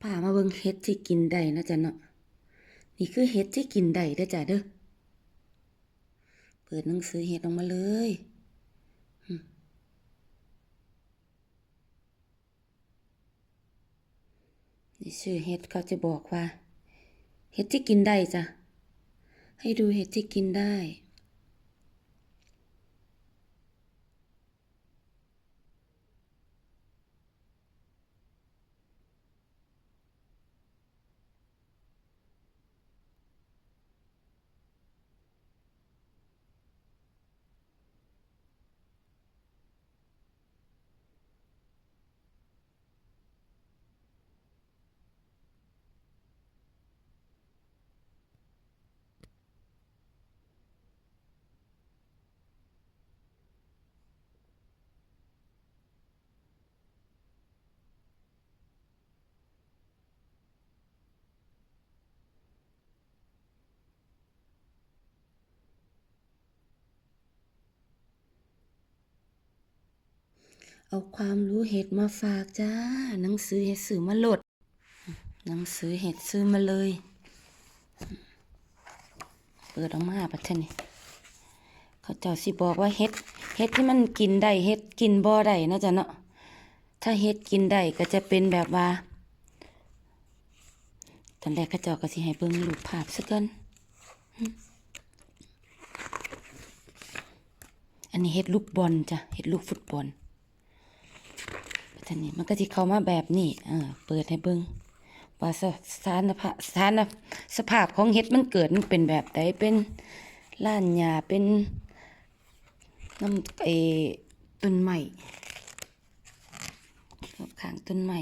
พามาเบิ่งเห็ดที่กินได้นะจ๊ะเนาะ นี่คือเห็ดที่กินได้เด้อจ้ะเด้อ เปิดหนังสือเห็ดออกมาเลยนี่ชื่อเห็ดเขาจะบอกว่าเห็ดที่กินได้จ้ะ ให้ดูเห็ดที่กินได้ เอาความรู้เห็ดมาฝากจ้า หนังสือเห็ดสื่อมาโหลด หนังสือเห็ดซื้อมาเลย เปิดออกมาปะเทศนี่เขาเจ้าสิบอกว่าเห็ดเห็ดที่มันกินได้เห็ดกินบ่อได้นะจ๊ะเนาะ ถ้าเห็ดกินได้ก็จะเป็นแบบว่า ตอนแรกเขาเจ้าก็สิให้เบิ่งรูปภาพซะก่อนอันนี้เห็ดลูกบอลจ้ะเห็ดลูกฟุตบอล ทีนี้มันก็ที่เข้ามาแบบนี้เออเปิดให้เบิ่งว่าสสถานภาพสถานสภาพของเห็ดมันเกิดมันเป็นแบบใดเป็นล้านหญ้าเป็นน้ำเอต้นไม้ข้างต้นไม้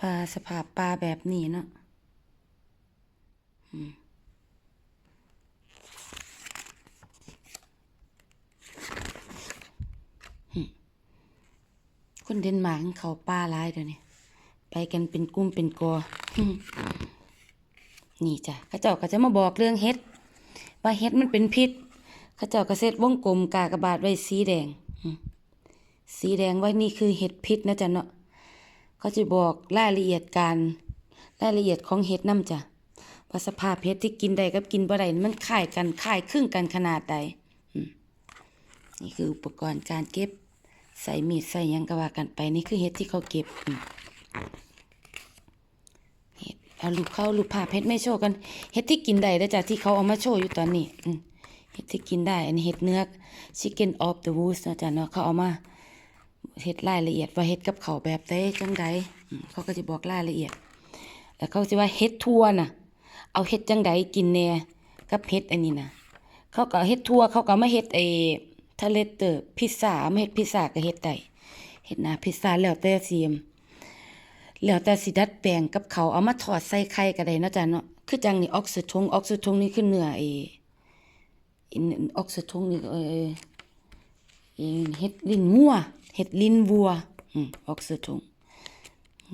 ปลาสภาพปลาแบบนี้เนาะอืม คนเดนมาร์กเขาป้าร้ายเดี๋ยวนี้ไปกันเป็นกลุ่มเป็นกอนี่จ้ะเข้าเจ้าก็จะมาบอกเรื่องเฮ็ด ว่าเฮ็ดมันเป็นพิษเข้าเจ้าก็เซตวงกลมกากระบาทไว้สีแดง สีแดงไว้นี่คือเห็ดพิษนะจ๊ะเนาะเขาจะบอกรายละเอียดการรายละเอียดของเห็ดน้ำจ้ะว่าสภาพเห็ดที่กินได้กับกินบ่ได้มันคล้ายกันคล้ายครึ่งกันขนาดใดนี่คืออุปกรณ์การเก็บ ใส่มีดใส่ยังก็ว่ากันไปนี่คือเห็ดที่เขาเก็บเห็ดเอารูปเข้ารูปภาพเห็ดไม่โชว์กันเห็ดที่กินได้แล้วจ้ะที่เขาเอามาโชว์อยู่ตอนนี้เห็ดที่กินได้อันนี้เห็ดเนื้อ chicken of the woods นะจ๊ะเนาะเขาเอามาเห็ดรายละเอียดว่าเห็ดกับเขาแบบใดจังใดอืมเขาก็จะบอกรายละเอียดแล้วเขาจะว่าเห็ดทั่วน่ะ เอาเห็ดจังใดกินแน่กับเห็ดอันนี้นะเขาก็เอาเห็ดทั่วเขาก็มาเห็ดไอ ทะเลเตอร์พิซซ่าเมาเห็ดพิซซ่าก็เห็ดได้เห็ดหน้าพิซซ่าแล้วแต่เสีมแล้วแต่สิดัดแปลงกับเขาเอามาทอดใส่ไข่ก็ได้นาะจ๊ะเนาะคือจังนี่ออกซิทงออกซิทงนี่คือเนื้อไอ้อินออกซิทงนี่เออเอ่อเห็ดลิ้นงัวเห็ดลิ้นวัวอืมออกซิทง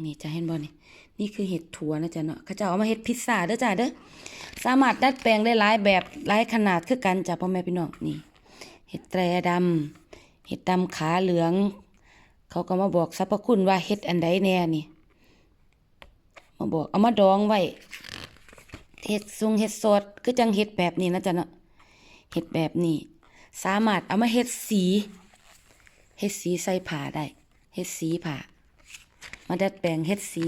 นี่จะเห็นบ่นี่นี่คือเห็ดถั่วนะจ๊ะเนาะเขาจะเอามาเห็ดพิซซ่าเด้อจ้ะเด้อสามารถดัดแปลงได้หลายแบบหลายขนาดคือกันจ้ะพ่อแม่พี่น้องนี่ เห็ดแตรดำเห็ดดำขาเหลือง เขาก็มาบอกสรรพคุณว่าเห็ดอันใดแน่นี่ มาบอกเอามาดองไว้เห็ดซุงเห็ดสดคือจังเห็ดแบบนี้นะจ๊ะเนาะเห็ดแบบนี้ สามารถเอามาเห็ดสีเห็ดสีใส่ผ้าได้เห็ดสีผ้ามาดัดแปลงเฮ็ดสี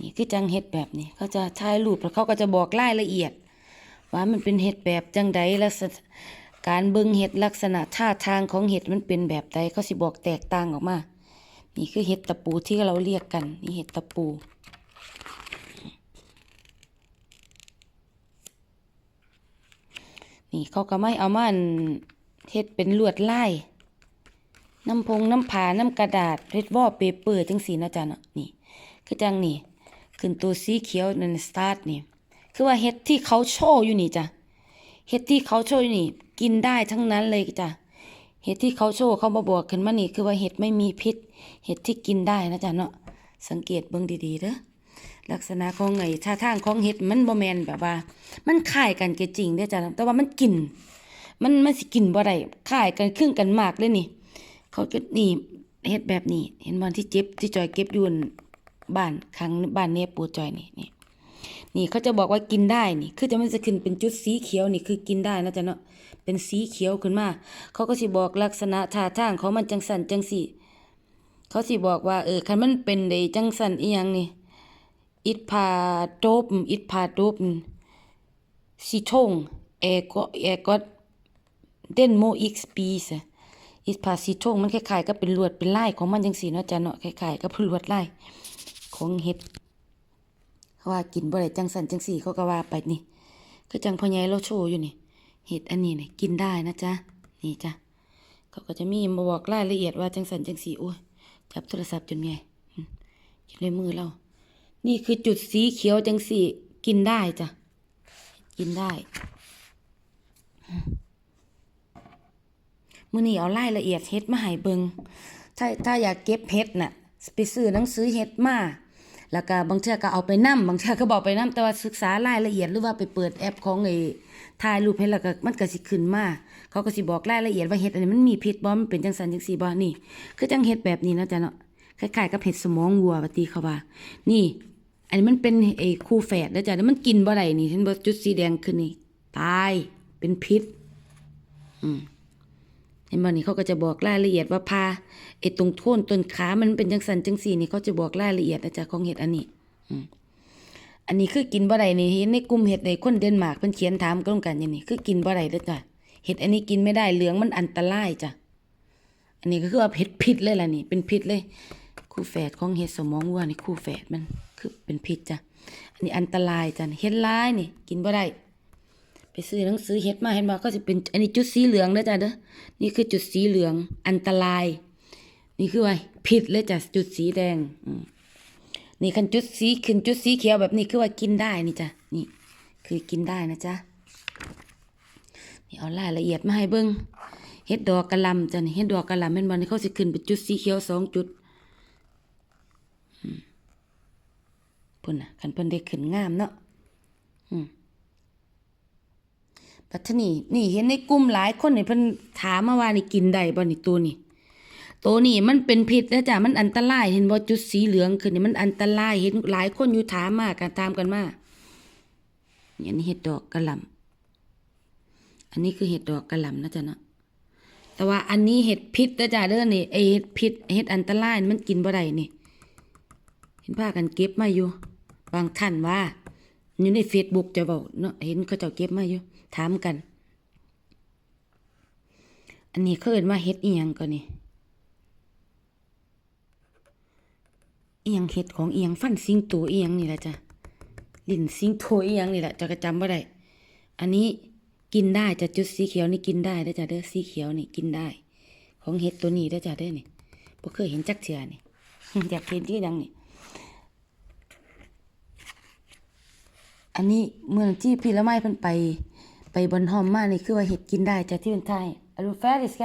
นี่คือจังเฮ็ดแบบนี้เขาจะถ่ายรูปแล้วเขาก็จะบอกรายละเอียด ว่ามันเป็นเห็ดแบบจังใดและสถการเบิ่งเห็ดลักษณะท่าทางของเห็ดมันเป็นแบบใดเขาสิบอกแตกต่างออกมา นี่คือเห็ดตะปูที่เราเรียกกัน นี่เห็ดตะปูนี่เขาก็ไม่เอามาอันเฮ็ดเป็นลวดลาย น้ำพงน้ำผาน้ำกระดาษเฮ็ดวอเปเปอร์จังสีนะจ๊ะเนาะนี่ คือจังนี่ ขึ้นตัวสีเขียวนั่นสตาร์ทนี่ คือว่าเฮ็ดที่เขาโชว์อยู่นี่จ้ะเฮ็ดที่เขาโชว์อยู่นี่ กินได้ทั้งนั้นเลยจ้ะเห็ดที่เขาโชว์เขามาบอกขึ้นมานี่คือว่าเห็ดไม่มีพิษ เห็ดที่กินได้นะจ๊ะเนาะสังเกตเบิ่งดีๆเด้อลักษณะของไอ้ท่าทางของเห็ดมันบ่แมนแบบว่า มันคล้ายกันก็จริงเด้อจ้ะแต่ว่ามันกิน มันมันสิกินบ่ได้คล้ายกันครึ่งกันมากเลยนี่ เขาก็นี่เฮ็ดแบบนี้ เห็นบอลที่เจ็บที่จอยเก็บอยู่บ้านครั้งบ้านเนปูจอยนี่นี่ นี่เขาจะบอกว่ากินได้นี่คือจะมันจะขึ้นเป็นจุดสีเขียวนี่คือกินได้นะจ๊ะเนาะเป็นสีเขียวขึ้นมา เขาก็สิบอกลักษณะท่าทางของมันจังสันจังสี่ เขาสิบอกว่าเออคันมันเป็นไดจังสันอีหยังนี่อิดพาโดบอิดพาโดบสิทงเอก็เอก็เดนโมอีกสปีสอิดพาสิทงมันคล้ายๆกับเป็นลวดเป็นลายของมันจังสี่เนาะจ้ะเนาะคล้ายๆกับลวดลายของเห็ด ว่ากินบ่ได้จังสันจังสี่เขาก็ว่าไปนี่ก็จังพ่อใหญ่เราโชว์อยู่นี่เห็ดอันนี้เนี่ยกินได้นะจ๊ะนี่จ้ะเขาก็จะมีมาบอกรายละเอียดว่าจังสันจังสีโอ้ยจับโทรศัพท์จนไงอืมอยู่ในมือเรา นี่คือจุดสีเขียวจังสีกินได้จ้ะกินได้มมื้อนี้เอารายละเอียดเฮ็ดมาให้เบิงถ้าถ้าอยากเก็บเฮ็ดน่ะไปซื้อหนังสือเฮ็ดมา แล้วก็บางเทื่อก็เอาไปนํบางเทื่อก็บอกไปนํแต่ว่าศึกษารายละเอียดหรือว่าไปเปิดแอปของไอ้ถ่ายรูปเฮ็ดแล้วก็มันก็สิขึ้นมาเขาก็สิบอกรายละเอียดว่าเฮ็ดอันนี้มันมีพิษบ่มันเป็นจังซั่นจังซี่บ่นี่ คือจังเฮ็ดแบบนี้นะจ๊ะเนาะคล้ายๆกับเห็ดสมองวัวว่าติเขาว่า นี่ อันนี้มันเป็นไอ้คู่แฝดนะจ๊ะแล้วมันกินบ่ได้นี่เห็นบ่จุดสีแดงขึ้นนี่ตายเป็นพิษ อืม เห็นบ่นี่เขาก็จะบอกรายละเอียดว่าพาไอ้ตรงโท่นต้นขามันเป็นจังสันจังสี่นี่เขาจะบอกรายละเอียดนะจ๊ะของเห็ดอันนี้อันนี้คือกินบ่ได้นี่เห็นในกลุ่มเห็ดในคนเดนมาร์กเพิ่นเขียนถามกันกันอย่างนี้คือกินบ่ได้เด้อจ้ะเห็ดอันนี้กินไม่ได้เหลืองมันอันตรายจ้ะอันนี้ก็คือว่าเห็ดพิษเลยล่ะนี่ เป็นพิษเลย คู่แฝดของเห็ดสมองวัวนี่คู่แฝดมันคือเป็นพิษจ้ะอันนี้อันตรายจ้ะเห็ดร้ายนี่ กินบ่ได้ ซื้อหนังสือเฮ็ดมาเห็นบ่ก็สิเป็นอันนี้จุดสีเหลืองเด้อจ้ะเด้อนี่คือจุดสีเหลืองอันตราย นี่คือว่าผิดเลยจ้ะจุดสีแดงนี่คันจุดสีขึ้นจุดสีเขียวแบบนี้คือว่ากินได้นี่จ้ะนี่ คือกินได้นะจ๊ะนี่เอารายละเอียดมาให้เบิ่งเฮ็ดดอกกระลำจ้ะนี่เฮ็ดดอกกระลำแม่นบ่นี่เขาสิขึ้นเป็นจุดสีเขียวสองจุดพุ่นน่ะคันเพิ่นได้ขึ้นงามเนาะ ปัทนี่นี่เห็นในกลุ่มหลายคนนี่เพิ่นถามมาว่านี่กินได้บ่นี่ตัวนี่ตัวนี่มันเป็นพิษนะจ๊ะมันอันตรายเห็นบ่จุดสีเหลืองขึ้นนี่มันอันตรายเห็นหลายคนอยู่ถามมากันตามกันมานี่อันนี้เห็ดดอกกระหล่ำอันนี้คือเห็ดดอกกระหล่ำนะจ๊ะเนาะแต่ว่าอันนี้เห็ดพิษนะจ๊ะเด้อนี่ไอเห็ดพิษเห็ดอันตรายมันกินบ่ได้นี่ เห็นพากันเก็บมาอยู่ บางท่านว่าอยู่ใน Facebook จะเว้าเนาะเห็นเขาเจ้าเก็บมาอยู่ ถามกัน อันนี้เขาเอิ้นว่าเฮ็ดอีหยังก่อนนี่อียงเฮ็ดของเอียงฟันสิงโตอียงนี่แหละจ้ะลิ้นสิงโตอียงนี่แหละจะก็จำบ่ได้ อันนี้กินได้จะจุดสีเขียวนี่กินได้เด้จ้ะเด้อสีเขียวนี่กินได้ ของเฮ็ดตัวนี้เด้จ้ะเด้อนี่บ่เคยเห็นจักเทื่อนี่อยากเห็นที่ดังนี่อันนี้เมืองที่พี่ละไม้เพิ่นไป ไปบนหอมมากนี่คือว่าเห็ดกินได้จ้ะที่เป็นไทยอารูแฟริสแก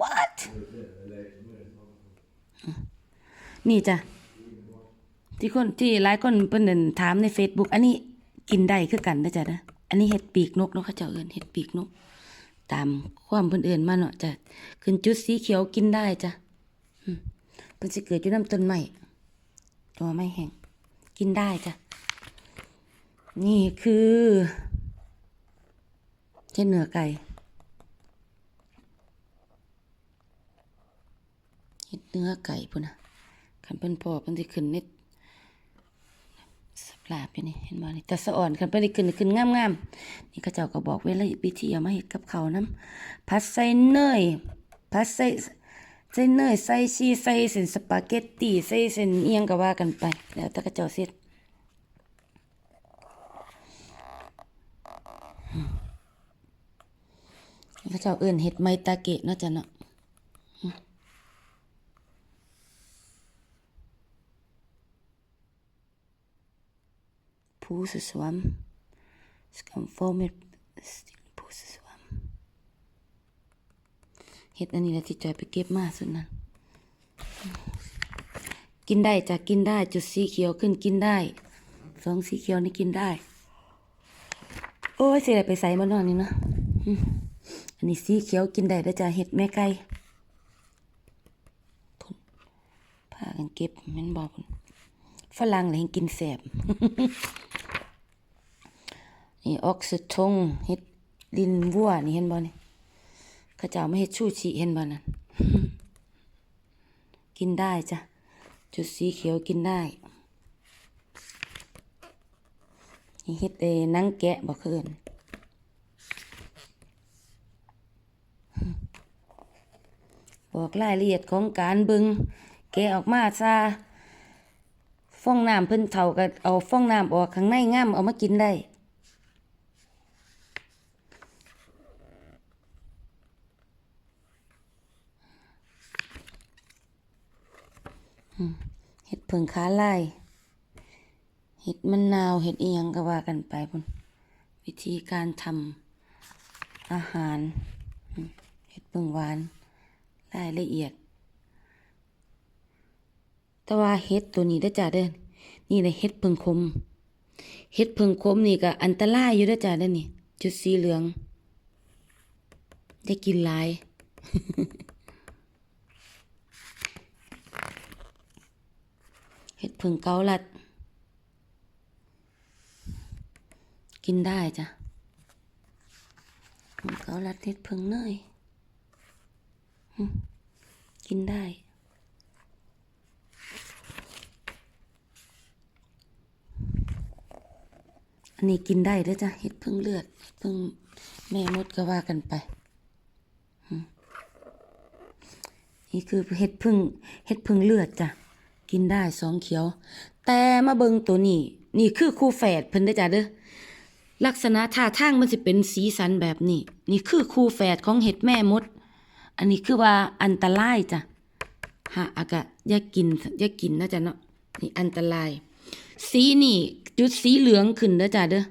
what นี่จ้ะที่คนที่หลายคนเพิ่นนั่นถามใน Facebook อันนี้กินได้คือกันนะจ๊ะเด้ออันนี้เห็ดปีกนกเนาะเขาเจ้าเอิ้นเห็ดปีกนก ตามความเพิ่นเอิ้นมาเนาะจ้ะขึ้นจุดสีเขียวกินได้จ้ะเพิ่นสิเกิดอยู่นํต้นไม้ตัวไม้แห้งกินได้จ้ะ นี่คือเช่นเนื้อไก่เฮ็ดเนื้อไก่พุ่นน่ะคันเพิ่นพอเพิ่นสิขึ้นน็ตสับลาบอยู่นี่เห็นบ่นี่แต่สะอ่อนคันเพิ่นได้ขึ้นขึ้นงามๆนี่เขาเจ้าก็บอกเวลาวิธีเอามาเฮ็ดกับเขาวนํผัดใส่เนยผัดใส่ใส่เนยใส่ชีใส่เส้นสปาเกตตีใส่เส้นเอียงก็ว่ากันไป แล้วแต่เขาเจ้าสิเฮ็ดอื เขาเจ้าเอิ้นเฮ็ดไมตาเกะเนาะจ้ะเนาะ Pusesvam. Skamformet pusesvam เฮ็ดอันนี้แหละที่จอยไปเก็บมาสุดนั้นกินได้จะกินได้จุดสีเขียวขึ้นกินได้สองสีเขียวนี่กินได้ โอ้ยเสียไปใส่มานอนนี่เนาะ นนนี้สีเขียวกินได้ด้จ้ะเห็ดแม่ไก่พุ่นพากันเก็บแม่นบ่พุ่นฝรั่งเลยกินแสบนี่ออกซิทงเห็ดดินวัวนี่เห็นบ่นี่เขาเจ้ามาเฮ็ดชูชีเห็นบ่นั่นกินได้จ้ะจุดสีเขียวกินได้นี่เฮ็ดเอนังแกะบ่เคิน บอกรายละเอียดของการบิงแกะออกมาซะฟองน้ำเพิ่นเฒ่าก็เอาฟองน้ำออกข้างในง่ามเอามากินได้เห็ดเผิงขาลายเห็ดมะนาวเห็ดเอียงก็ว่ากันไปพุ่นวิธีการทำอาหารเห็ดเผิงหวาน รายละเอียด แต่ว่าเห็ดตัวนี้ได้จ้าเด้อนี่เลยเห็ดเผิงคมเห็ดเผิงคมนี่ก็อันตรายอยู่เด้จ้าเด้อนี่ จุดสีเหลือง ได้กินลายเห็ดผึ่งเกาลัด กินได้จ้ะเกาลัดเห็ดผึ่งเนย กินได้อันนี้กินได้เด้อจ้ะเห็ดพึ่งเลือดพึ่งแม่มดก็ว่ากันไป นี่คือเห็ดพึ่งเห็ดพึ่งเลือดจ้ะกินได้สองเขียว แต่มาเบิงตัวนี้ นี่คือคู่แฝดเพิ่นเด้อจ้ะเด้อลักษณะท่าทางมันสิเป็นสีสันแบบนี้ นี่คือคู่แฝดของเห็ดแม่มด อันนี้คือว่าอันตรายจ้ะหาอากะอย่ากินอย่ากินนะจ๊ะเนาะนี่อันตราย สีนี่จุดสีเหลืองขึ้นเด้อจ้ะเด้อ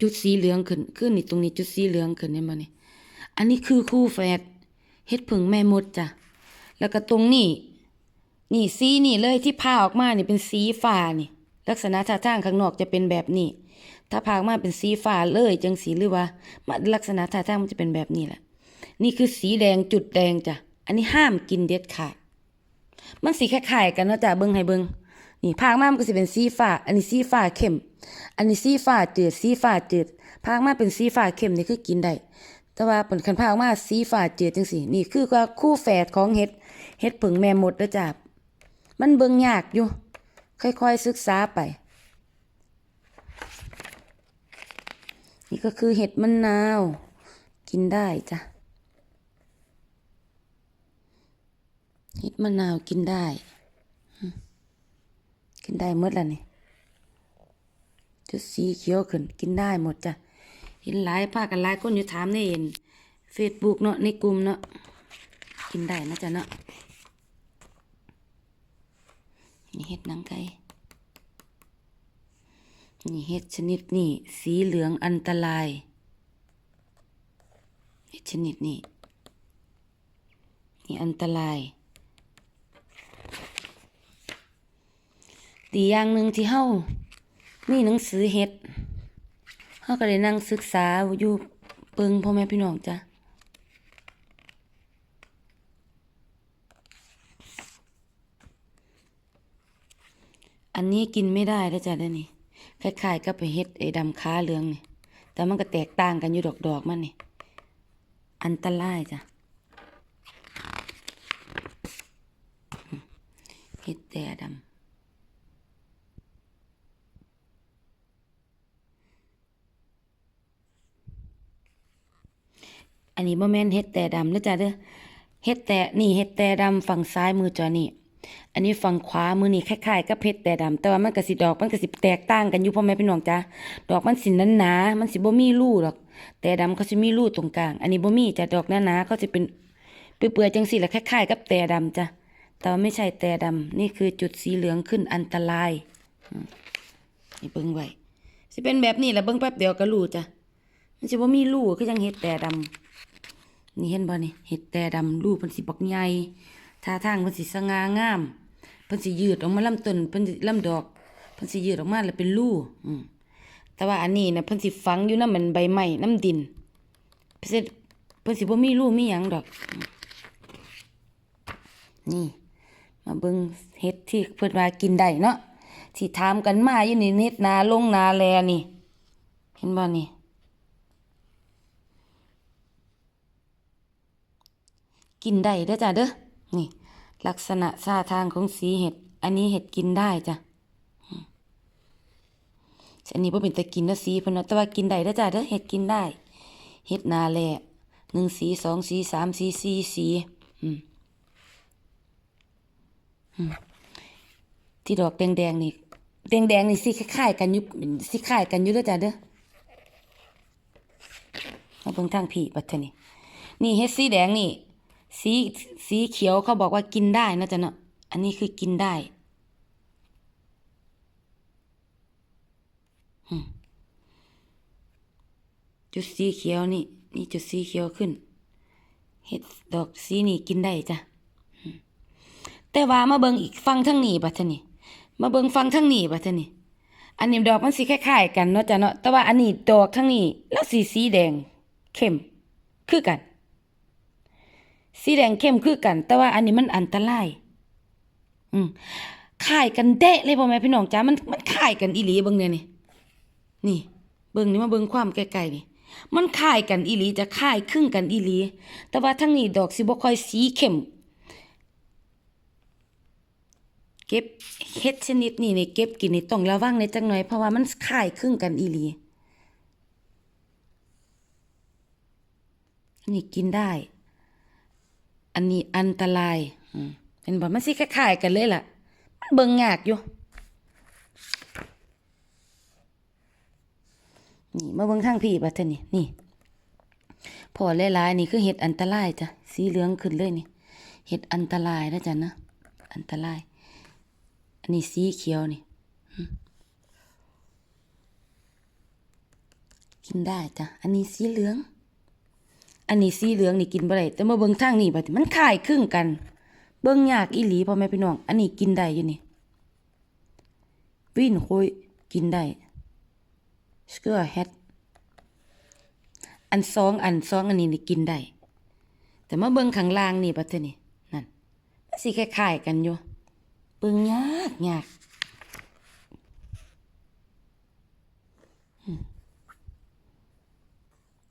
จุดสีเหลืองขึ้นคือนี่ตรงนี้จุดสีเหลืองขึ้นเห็นบ่นี่อันนี้คือคู่แฝดเห็ดผึ่งแม่มดจ้ะแล้วก็ตรงนี้นี่สีนี่เลยที่พาออกมานี่เป็นสีฟ้านี่ ลักษณะท่าทางข้างนอกจะเป็นแบบนี้ ถ้าพากมาเป็นสีฟ้าเลยจังสีหรือว่ามาลักษณะท่าทางมันจะเป็นแบบนี้แหละ นี่คือสีแดงจุดแดงจ้ะ อันนี้ห้ามกินเด็ดขาด มันสีคล้ายๆกันเนาะจ้ะเบิ่งให้เบิ่งนี่ภาคมามันก็สิเป็นสีฟ้า อันนี้สีฟ้าเข้ม อันนี้สีฟ้าจืดสีฟ้าจืดภาคมาเป็นสีฟ้าเข้มนี่คือกินได้ แต่ว่าเป็นคันภาคมาสีฟ้าจืดจังซี่นี่คือว่าคู่แฝดของเห็ด เห็ดผึ่งแม่มดเด้อจ้ะ มันเบิ่งยากอยู่ ค่อยๆศึกษาไป นี่ก็คือเห็ดมะนาว กินได้จ้ะ เห็ดมะนาวกินได้ กินได้หมดแล้วนี่จุดสีเขียวขึ้นกินได้หมดจ้ะ เห็นหลายภาคกันหลายคนอยู่ถามในเห็นเฟซบุ๊กเนาะในกลุ่มเนาะกินได้นะจ๊ะเนาะนี่เห็ดหนังไก่ นี่เห็ดชนิดนี่สีเหลืองอันตราย เห็ดชนิดนี่นี่อันตราย ดีอย่างหนึ่งที่เฮามีหนังสือเฮ็ดเฮาก็ได้นั่งศึกษาอยู่เปิงพ่อแม่พี่น้องจ้ะอันนี้กินไม่ได้แล้วจ้ะเด้นี่ คล้ายๆกับไปเฮ็ดไอ้ดำค้าเหลืองนี่ แต่มันก็แตกต่างกันอยู่ดอกๆมันนี่ อันตรายจ้ะเฮ็ดแต่ดำอันนี้บ่แม่นเฮ็ดแต่ดำนะจ๊ะเด้อ เฮ็ดแต่นี่เฮ็ดแต่ดำฝั่งซ้ายมือจอนี่ อันนี้ฝั่งขวามือนี่คล้ายๆกับเฮ็ดแต่ดำแต่ว่ามันก็สิดอกมันก็สิแตกต่างกันอยู่พ่อแม่พี่น้องจ้ะดอกมันสิหนามันสิบ่มีรูดอก แต่ดำเขาสิมีรูตรงกลาง อันนี้บ่มีจ้ะดอกหนาๆเขาสิเป็นเปื่อยๆจังซี่แหละคล้ายๆกับแต่ดำจ้ะแต่ว่าไม่ใช่แต่ดำนี่คือจุดสีเหลืองขึ้นอันตรายอืมนี่เบิ่งไว้สิเป็นแบบนี้แหละเบิ่งแป๊บเดียวก็รู้จ้ะมันสิบ่มีรูคือจังเฮ็ดแต่ดำนี่เห็นบ่นี่เห็ดแต่ดำรูปเพิ่นสิบักใหญ่ท่าทางเพิ่นสิสง่างาม เพิ่นสิยืดออกมาลำต้นเพิ่นสิลำดอกเพิ่นสิยืดออกมาแล้วเป็นรูอืมแต่ว่าอันนี้นะเพิ่นสิฝังอยู่นำมันใบไม้น้ำดินเพิ่นสิเพิ่นสิบ่มีลูกมีหยังดอก นี่ มาเบิ่งเฮ็ดที่เพิ่นว่ากินได้เนาะที่ถามกันมาอยู่นี่เฮ็ดนาลงนาแลนี่ เห็นบ่นี่กินได้เด้อจ้ะเด้อนี่ ลักษณะท่าทางของสีเห็ด อันนี้เห็ดกินได้จ้ะอันนี้บ่เป็นตะกินนะสีเพิ่นเนาะแต่ว่ากินได้ด้จ้ะเด้อเห็ดกินได้ เห็ดนาแหล่หนึ่งสีสองสีสามสีสี่สีอืมอืมที่ดอกแดงๆนี่แดงๆนี่สีคล้ายๆกันยู่สีคล้ายกันยู่เด้จ้ะเด้อมาเบิ่งทางพี่บัดนี่นี่เฮ็ดสีแดงนี่ สีสีเขียวเขาบอกว่ากินได้นะจ๊ะเนาะอันนี้คือกินได้จุดสีเขียวนี่ นี่จุดสีเขียวขึ้น เห็ดดอกสีนี่กินได้จ้ะแต่ว่ามาเบิงอีกฟังทั้งนี้บัดเทอนี่มาเบิงฟังทั้งนี้บัดเทอนี่อันนี้ดอกมันสีคล้ายๆกันเนาะจ้ะเนาะแต่ว่าอันนี้ดอกทั้งนี้แล้วสีสีแดง เข้มคือกัน สีแดงเข้มคือกัน แต่ว่าอันนี้มันอันตราย อืมคล้ายกันเดะเลยพ่อแม่พี่น้องจ้ามันมันคล้ายกันอีหลีเบิ่งเนี่ยนี่นี่ เบิ่งนี่มาเบิ่งความใกลๆนี่ มันคล้ายกันอีหลีจะคล้ายครึ่งกันอีหลี แต่ว่าทั้งนี้ดอกสิบ่ค่อยสีเข้มเก็บเฮ็ดชนิดนี้นี่เก็บกินนี่ต้องระวังในจักหน่อยเพราะว่ามันคล้ายครึ่งกันอีหลีนนี้กินได้ อันนี้อันตรายอืมเป็นบ่มันสิคล้ายๆกันเลยล่ะ มันเบิ่งยากอยู่นี่มาเบิ่งทางพี่บัดเทนี่นี่พอหลายๆนี่คือเห็ดอันตรายจ้ะสีเหลืองขึ้นเลยนี่เห็ดอันตรายนะจ๊ะนะอันตราย อันนี้สีเขียวนี่กินได้จ้ะอันนี้สีเหลือง อันนี้สีเหลืองนี่กินบ่ได้แต่มาเบิ่งทางนี่บัดมันคล้ายคลึงกัน เบิ่งยากอีหลีพ่อแม่พี่น้อง อันนี้กินได้อยู่นี่วินโคยกินได้สเกอร์เฮดอันสองอันสองอันนี้นี่กินได้แต่มาเบิ่งข้างล่างนี่บัดนี้นั่นมันสิคล้ายๆกันอยู่เบิ่งยากยากอืม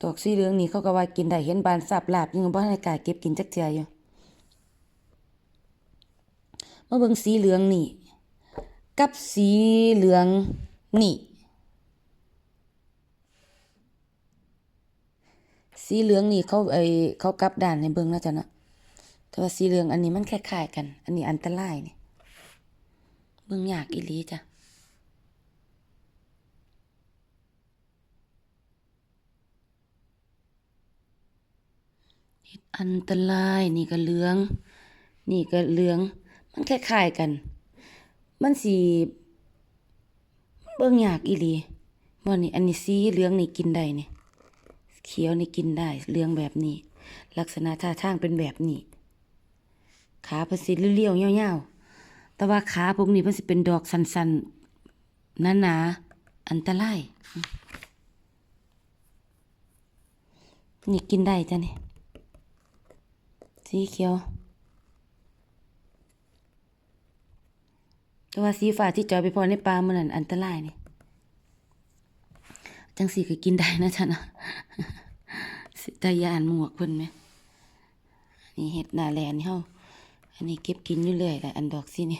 ดอกสีเหลืองนี่เขาก็ว่ากินได้เห็นบานสับลาบยังบ่ให้กล้าเก็บกินจักเทื่ออยู่มาเบิ่งสีเหลืองนี่ กับสีเหลืองนี่ สีเหลืองนี่เขาไอเขากลับด้านให้เบิ่งแล้วจ้ะนะแต่ว่าสีเหลืองอันนี้มันคล้ายๆกัน อันนี้อันตรายนี่เบิ่งยากอีหลีจ้ะ เฮ็ด อันตรายนี่ก็เหลือง นี่ก็เหลือง มันคล้ายๆกัน มันสิเบิ่งยากอีหลีบ่นี่อันนี้สีเหลืองนี่กินได้นี่เขียวนี่กินได้เหลืองแบบนี้ ลักษณะท่าทางเป็นแบบนี้ ขาเพิ่นสิเรียวๆยาวๆแต่ว่าขาพวกนี้มันสิเป็นดอกสันๆหนาๆอันตรายนี่กินได้จ้ะนี่ สีเขียว แต่ว่าสีฟ้าที่จอยไปพอในปลามันนั่นอันตรายนี่ จังสีก็กินได้นะจ๊ะนะตายานหมวกเพิ่นไหม นี่เห็ดหนาแลนเฮาอันนี้เก็บกินอยู่เรื่อยแหละอันดอกสินี่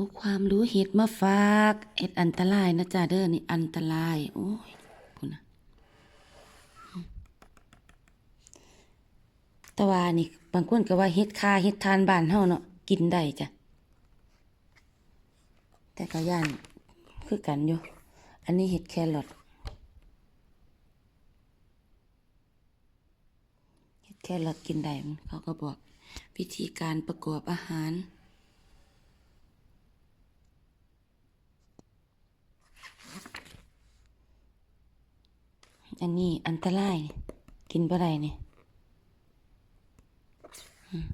เอาความรู้เห็ดมาฝากเห็ดอันตรายนะจ๊ะเด้อนี่อันตราย โอ้ยพูนะต่ว่านี่บางคนก็ว่าเห็ดคาเห็ดทานบ้านเฮาเนาะกินได้จ้ะแต่ก็ย่านคือกันอยู่ อันนี้เห็ดแครอทเห็ดแครอทกินได้เขาก็บอก วิธีการประกอบอาหาร อันนี้อันตรายนี่กินบ่ได้นี่อืม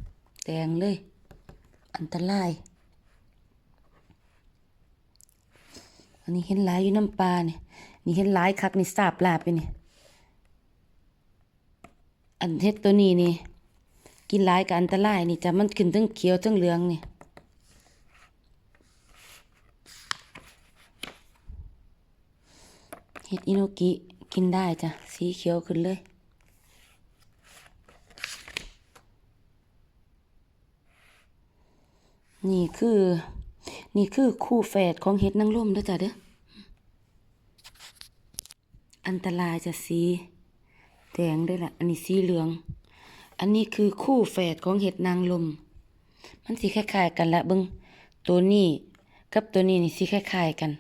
แดงเลย อันตราย อันนี้เห็นหลายอยู่น้ำปลาเนี่ยนี่เห็นหลายคักนี่สาบลาบไปนี่อันเฮ็ดตัวนี้นี่ กินหลายก็อันตรายนี่จะมันขึ้นทั้งเขียวทั้งเหลืองนี่เฮ็ดอิโนกิ กินได้จ้ะ สีเขียวขึ้นเลย นี่คือ นี่คือคู่แฝดของเห็ดนางรมเด้อจ้ะเด้ออันตรายจะสีแดงด้วยล่ะ อันนี้สีเหลือง อันนี้คือคู่แฝดของเห็ดนางลม มันสีคล้ายๆกันละเบิงตัวนี้ กับตัวนี้นี่สีคล้ายๆกัน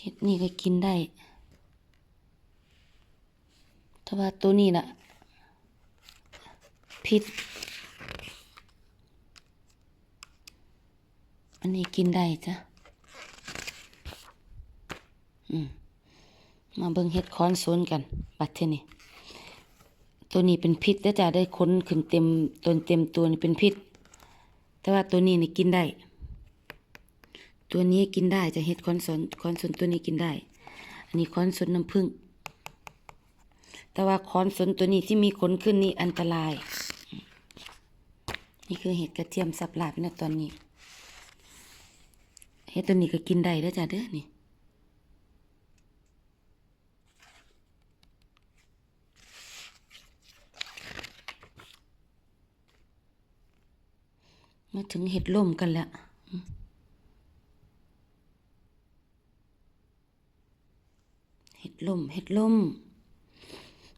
เห็ดนี่ก็กินได้แต่ว่าตัวนี้น่ะพิษ อันนี้กินได้จ้ะ อืม มาเบิ่งเห็ดค้อนโซนกัน บัดเทนี่ ตัวนี้เป็นพิษแล้วจ้ะได้ค้นขึ้นเต็มตนเต็มตัวนี่เป็นพิษ แต่ว่าตัวนี้นี่กินได้ ตัวนี้กินได้จะเห็ดคอนสนคอนสนตัวนี้กินได้ อันนี้คอนสนน้ำผึ้งแต่ว่าคอนสนตัวนี้ที่มีขนขึ้นนี่อันตราย นี่คือเห็ดกระเทียมสับหลาบนะตอนนี้เห็ดตัวนี้ก็กินได้แล้วจ้ะเด้อนี่มาถึงเห็ดล่มกันแล้ว เห็ด ล่มเห็ดล่ม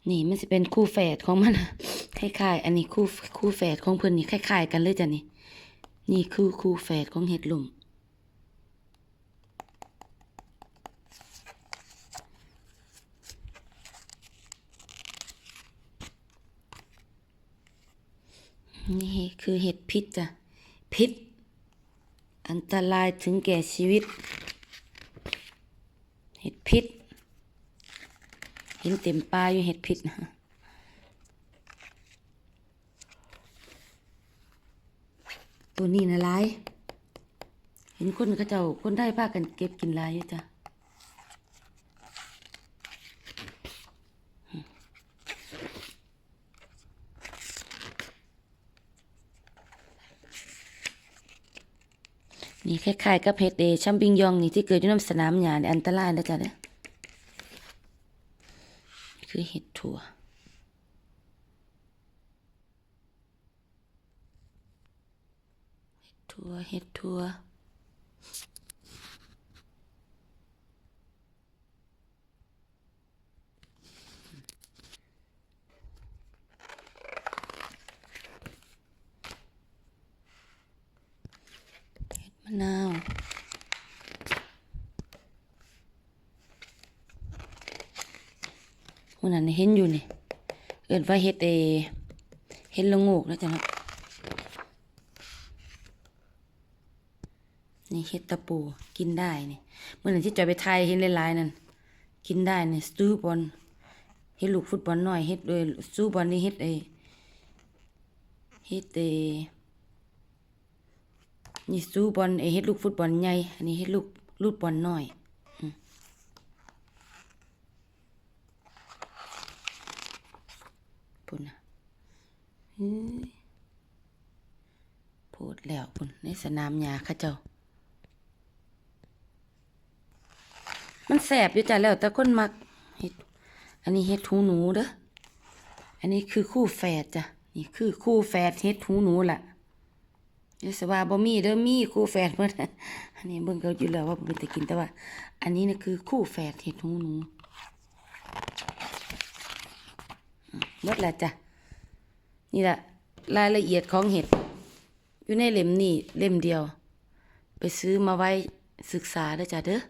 นี่มันจะเป็นคู่แฝดของมันคล้ายๆ อันนี้คู่คู่แฝดของเพิ่อนนี่คล้ายๆกันเลยจ้ะนี่ นี่คือคู่แฝดของเห็ดล่มนี่คือเห็ดพิษจ้ะ พิษ อันตรายถึงแก่ชีวิต เห็ดพิษ เห็นเต็มปลาอยู่เห็ดพิษนะตัวนี้นะหลาย เห็นคนเขาเจ้าคนได้พากันเก็บกินหลายจ้ะนี่คล้ายๆกับเห็ดเอชัมปิงยองนี่ที่เกิดอยู่ในสนามหญ้านี่อันตรายนะจ๊ะเด้อนี่ คือเห็ดถั่ว เห็ดถั่ว เห็ดถั่วมะนาว วันนั้นเห็นอยู่นี่ เอิ้นว่าเฮ็ดเอเฮ็ดละโงกนะจ๊ะนะนี่เฮ็ดตะปูกินได้นี่เมื่อนั้นที่จอยไปไทยเห็นหลายๆนั่นกินได้นี่สตูบอลเฮ็ดลูกฟุตบอลน้อยเฮ็ดโดยสตูบอลนี่เฮ็ดเอเฮ็ดเอนี่สู้บอลไอเฮ็ดลูกฟุตบอลใหญ่อันนี้เฮ็ดลูกลูกบอลน้อยอืม พุ่นนะโพดแล้วพุ่นในสนามหญ้าเขาเจ้า มันแสบอยู่จ้ะแล้วแต่คนมักเฮ็ดอันนี้เฮ็ดหูหนูเด้ออันนี้คือคู่แฝดจ้ะนี่คือคู่แฝดเฮ็ดหูหนูล่ะยศว่าบ่มีเด้อมีคู่แฝดเพิ่นอันนี้เบิ่งเก็อยู่แล้วว่าบ่เป็นตะกินแต่ว่า อันนี้น่ะคือคู่แฝดเห็ดหูหนู หมดแล้วจ้ะ นี่แหละรายละเอียดของเห็ด อยู่ในเล่มนี้เล่มเดียว ไปซื้อมาไว้ศึกษาเด้อจ้ะเด้อ